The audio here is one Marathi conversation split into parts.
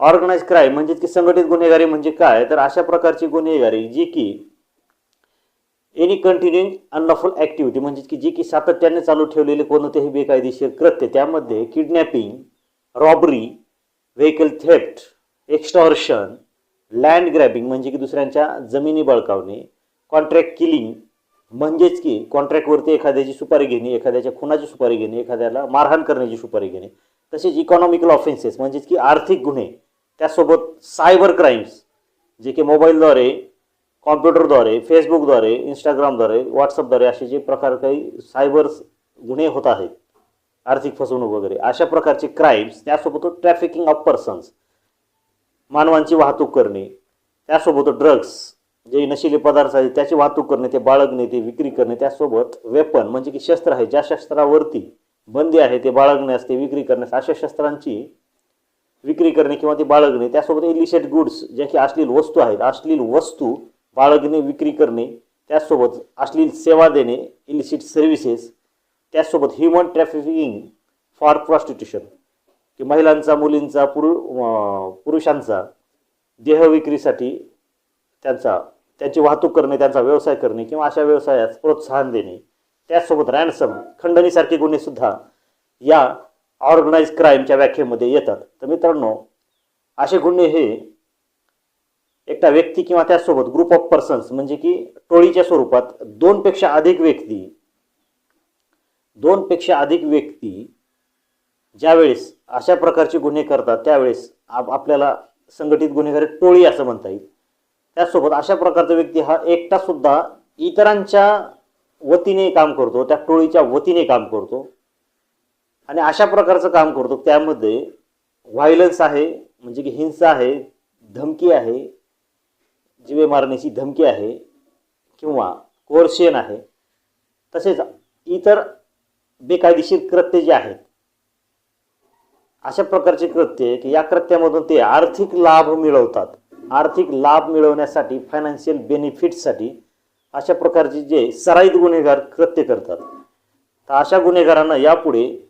ऑर्गनाइज क्राईम म्हणजे की संघटित गुन्हेगारी म्हणजे काय? तर अशा प्रकारची गुन्हेगारी जी की एनी कंटिन्युइंग अनलॉफुल ॲक्टिव्हिटी म्हणजे की जी की सातत्याने चालू ठेवलेले कोणतेही बेकायदेशीर कृत्य त्यामध्ये kidnapping robbery vehicle theft extortion land grabbing म्हणजे की दुसऱ्यांच्या जमिनी बळकावणे कॉन्ट्रॅक्ट किलिंग म्हणजेच की कॉन्ट्रॅक्टवरती एखाद्याची सुपारी घेणे एखाद्याच्या खुनाची सुपारी घेणे एखाद्याला मारहाण करण्याची सुपारी घेणे. तसेच इकॉनॉमिकल ऑफेन्सेस म्हणजेच की आर्थिक गुन्हे. त्यासोबत सायबर क्राईम्स जे की मोबाईलद्वारे कॉम्प्युटरद्वारे फेसबुकद्वारे इंस्टाग्रामद्वारे व्हॉट्सअपद्वारे असे जे प्रकार काही सायबर गुन्हे होत आहेत आर्थिक फसवणूक वगैरे अशा प्रकारचे क्राईम्स त्यासोबत ट्रॅफिकिंग ऑफ पर्सन्स मानवांची वाहतूक करणे त्यासोबत ड्रग्स जे नशिले पदार्थ आहेत त्याची वाहतूक करणे ते बाळगणे ते विक्री करणे त्यासोबत वेपन म्हणजे की शस्त्र आहे ज्या शस्त्रावरती बंदी आहे ते बाळगण्यास ते विक्री करण्यास अशा शस्त्रांची विक्री करणे किंवा ते बाळगणे त्यासोबत इलिशेट गुड्स ज्या की अश्लील वस्तू आहेत अश्लील वस्तू बाळगणे विक्री करणे त्यासोबत अश्लील सेवा देणे इलिशिट सर्व्हिसेस त्याचसोबत ह्युमन ट्रॅफिकिंग फॉर प्रॉस्टिट्युशन की महिलांचा मुलींचा पुरु पुरुषांचा देहविक्रीसाठी त्यांचा त्यांची वाहतूक करणे त्यांचा व्यवसाय करणे किंवा अशा व्यवसायास प्रोत्साहन देणे. त्याचसोबत रॅन्सम खंडणीसारखे गुन्हेसुद्धा या ऑर्गनाईज क्राईमच्या व्याख्येमध्ये येतात. तर मित्रांनो असे गुन्हे हे एकटा व्यक्ती किंवा त्यासोबत ग्रुप ऑफ पर्सन्स म्हणजे की टोळीच्या स्वरूपात दोनपेक्षा अधिक व्यक्ती दोनपेक्षा अधिक व्यक्ती ज्यावेळेस अशा प्रकारचे गुन्हे करतात त्यावेळेस आप आपल्याला संघटित गुन्हेगारी टोळी असं म्हणता येईल. त्याचसोबत अशा प्रकारचा व्यक्ती हा एकटा सुद्धा इतरांच्या वतीने काम करतो त्या टोळीच्या वतीने काम करतो. आणि अशा प्रकारचं काम करतो. त्यामध्ये व्हायलन्स आहे म्हणजे की हिंसा आहे धमकी आहे जीवे मारण्याची धमकी आहे किंवा कोर्शियन आहे. तसेच इतर बेकायदेशीर कृत्य जे आहेत अशा प्रकारचे कृत्य की या कृत्यामधून ते आर्थिक लाभ मिळवतात. आर्थिक लाभ मिळवण्यासाठी फायनान्शियल बेनिफिटसाठी अशा प्रकारचे जे सराईत गुन्हेगार कृत्य करतात. तर अशा गुन्हेगारांना यापुढे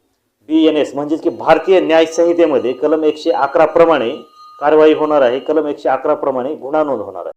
बी एन एस म्हणजेच की भारतीय न्याय संहितेमध्ये कलम एकशे अकरा प्रमाणे कारवाई होणार आहे. कलम एकशे अकरा प्रमाणे गुन्हा नोंद होणार आहे.